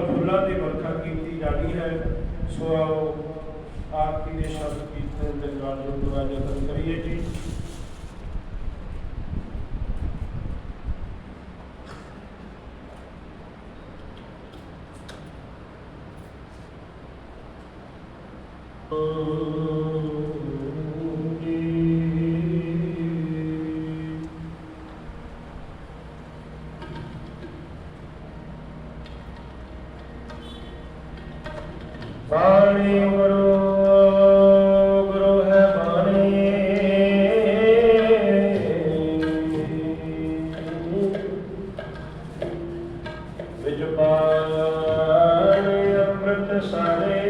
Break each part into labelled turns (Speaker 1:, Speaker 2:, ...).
Speaker 1: ਫੁੱਲ ਫੁੱਲਾਂ ਦੀ ਵਰਖਾ ਕੀਤੀ ਜਾਣੀ ਹੈ। ਸੋ ਆਓ, ਆਰਤੀ ਦੇ ਸ਼ਬਦ ਕੀਰਤਨ ਦੇ ਨਾਲ ਜੁੜਵਾ ਜਤਨ ਕਰੀਏ ਜੀ। ਬਾਣੀ ਗੁਰੂ ਗੁਰੂ ਹੈ ਬਾਣੀ। ਵਿਜ ਬਾਣੀ ਅੰਮ੍ਰਿਤ ਸਾਰੇ।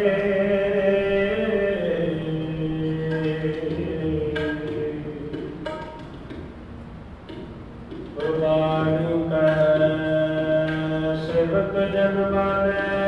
Speaker 1: ਗੁਰਬਾਣੀ ਕੈ ਸੇਵਕ ਜਨ ਮਾਨੇ।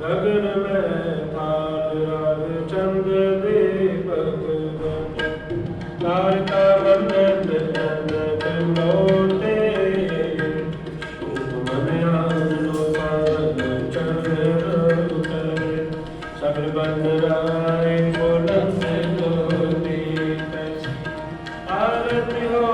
Speaker 1: ਗਗਨ ਮੈਂ ਤਾਲ ਰਾਗ ਚੰਦ ਦੀਪਕ ਤਾਰਕਾ ਵੰਦਨ ਚੰਦ ਬਿਲੋਤੇ ਸਬਰ ਬੰਦ ਰਾਏ ਬੋਲੰਦ ਆਰਤੀ ਹੋਏ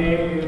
Speaker 1: Amen.